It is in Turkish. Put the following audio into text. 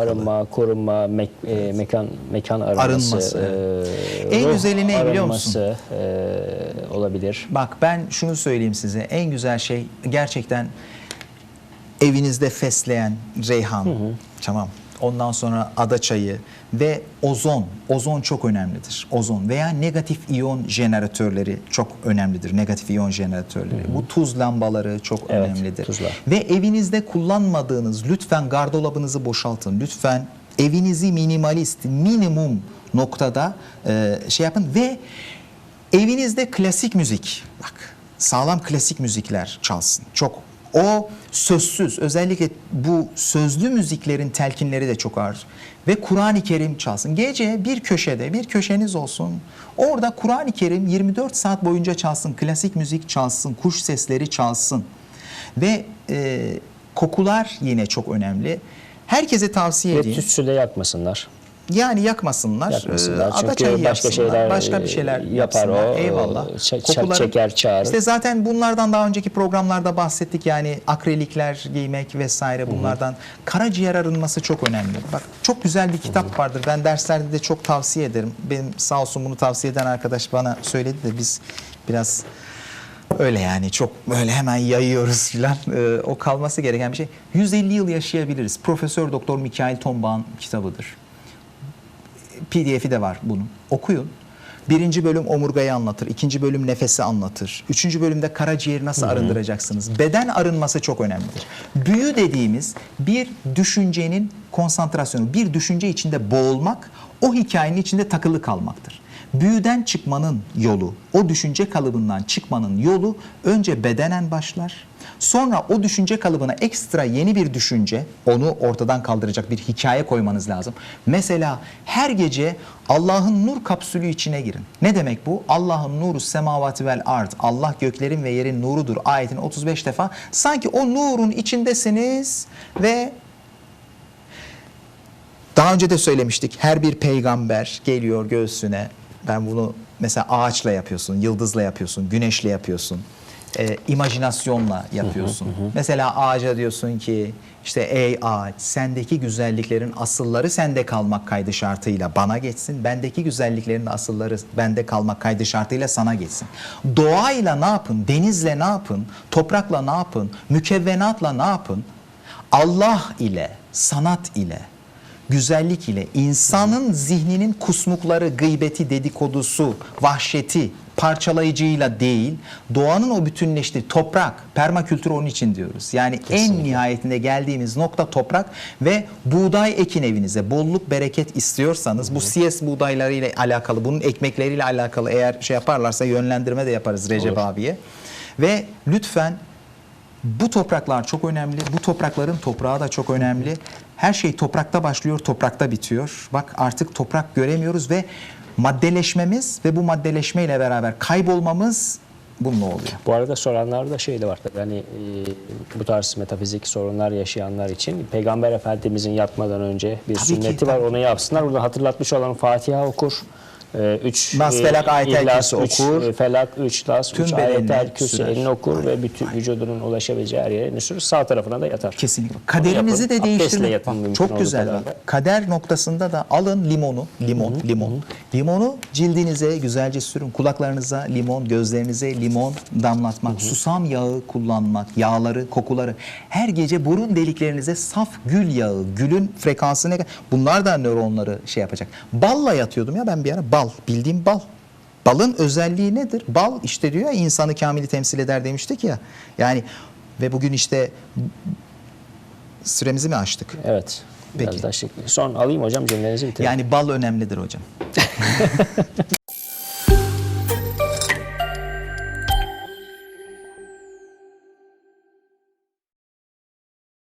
arınma, korunma, mek- e, mekan mekan arınması, Arınması, e, En güzeli ne biliyor arınması, e, olabilir. Bak ben şunu söyleyeyim size. En güzel şey gerçekten evinizde fesleğen reyhan. Tamam. Ondan sonra ada çayı ve ozon. Ozon çok önemlidir. Ozon veya negatif iyon jeneratörleri çok önemlidir. Negatif iyon jeneratörleri. Bu tuz lambaları çok Evet, önemlidir. tuzlar. Ve evinizde kullanmadığınız lütfen gardolabınızı boşaltın. Lütfen evinizi minimalist, minimum noktada e, şey yapın ve evinizde klasik müzik bak sağlam klasik müzikler çalsın. Çok o sözsüz özellikle bu sözlü müziklerin telkinleri de çok ağır. Ve Kur'an-ı Kerim çalsın. Gece bir köşede bir köşeniz olsun. Orada Kur'an-ı Kerim 24 saat boyunca çalsın. Klasik müzik çalsın. Kuş sesleri çalsın. Ve e, kokular yine çok önemli. Herkese tavsiye Ve edeyim. tütsü de yakmasınlar. Yani yakmasınlar. Yakmasınlar. Ee, Çünkü başka yapsınlar, şeyler, başka bir şeyler e, yapar yapsınlar. o, Eyvallah. e, çe- çe- çeker, çağırır. İşte zaten bunlardan daha önceki programlarda bahsettik. Yani akrilikler giymek vesaire bunlardan. Karaciğer arınması çok önemli. Bak çok güzel bir kitap vardır. Ben derslerde de çok tavsiye ederim. Benim sağ olsun bunu tavsiye eden arkadaş bana söyledi de biz biraz Öyle yani çok böyle hemen yayıyoruz filan. Ee, o kalması gereken bir şey. 150 yıl yaşayabiliriz. Profesör Doktor Mikail Tombak'ın kitabıdır. PDF'i de var bunun. Okuyun. Birinci bölüm omurgayı anlatır. ikinci bölüm nefesi anlatır. Üçüncü bölümde karaciğeri nasıl arındıracaksınız. Beden arınması çok önemlidir. Büyü dediğimiz bir düşüncenin konsantrasyonu, bir düşünce içinde boğulmak, o hikayenin içinde takılı kalmaktır. Büyüden çıkmanın yolu, o düşünce kalıbından çıkmanın yolu önce bedenen başlar. Sonra o düşünce kalıbına ekstra yeni bir düşünce, onu ortadan kaldıracak bir hikaye koymanız lazım. Mesela her gece Allah'ın nur kapsülü içine girin. Ne demek bu? Allah'ın nuru semavati vel ard. Allah göklerin ve yerin nurudur. Ayetini 35 defa. Sanki o nurun içindesiniz ve daha önce de söylemiştik. Her bir peygamber geliyor göğsüne. Ben bunu mesela ağaçla yapıyorsun, yıldızla yapıyorsun, güneşle yapıyorsun. E, imajinasyonla yapıyorsun. Mesela ağaca diyorsun ki işte ey ağaç sendeki güzelliklerin asılları sende kalmak kaydı şartıyla bana geçsin. Bendeki güzelliklerin asılları bende kalmak kaydı şartıyla sana geçsin. Doğayla ne yapın? Denizle ne yapın? Toprakla ne yapın? Mükevvenatla ne yapın? Allah ile, sanat ile, güzellik ile insanın zihninin kusmukları, gıybeti, dedikodusu, vahşeti, parçalayıcıyla değil, doğanın o bütünleştiği toprak, permakültür onun için diyoruz. Yani en nihayetinde geldiğimiz nokta toprak ve buğday ekin evinize. Bolluk, bereket istiyorsanız bu CS buğdaylarıyla alakalı, bunun ekmekleriyle alakalı eğer şey yaparlarsa yönlendirme de yaparız Recep Olur. abiye. Ve lütfen bu topraklar çok önemli. Bu toprakların toprağı da çok önemli. Her şey toprakta başlıyor, toprakta bitiyor. Bak artık toprak göremiyoruz ve maddeleşmemiz ve bu maddeleşmeyle beraber kaybolmamız bununla oluyor. Bu arada soranlarda şey de var tabii hani e, bu tarz metafizik sorunlar yaşayanlar için Peygamber Efendimizin yatmadan önce bir Tabii ki, sünneti var tabii. onu yapsınlar. Burada hatırlatmış olan Fatiha okur. E, üç Nas, e, Ayetel üç, okur. e, Felak, üç Las, Tüm üç bedenine Ayetel Kürsi sürer. elini okur ve bütün vücudunun ulaşabileceği her yere sürür. Sağ tarafına da yatar. Kesinlikle. Yapın. de değiştirmek. Bak, çok güzel. Bak. Kader noktasında da alın limonu, limon, limon. Limonu cildinize güzelce sürün. Kulaklarınıza limon, gözlerinize limon damlatmak, susam yağı kullanmak, yağları, kokuları. Her gece burun deliklerinize saf gül yağı, gülün frekansı ne kadar? Bunlar da nöronları şey yapacak. Balla yatıyordum ya ben bir ara. Bal, bildiğim bal. Balın özelliği nedir? Bal işte diyor ya insanı kamili temsil eder demiştik ya. Yani ve bugün işte süremizi mi açtık? Evet. Biraz Peki. daha şık. Son alayım hocam cümlenizi bitirin. Yani bal önemlidir hocam.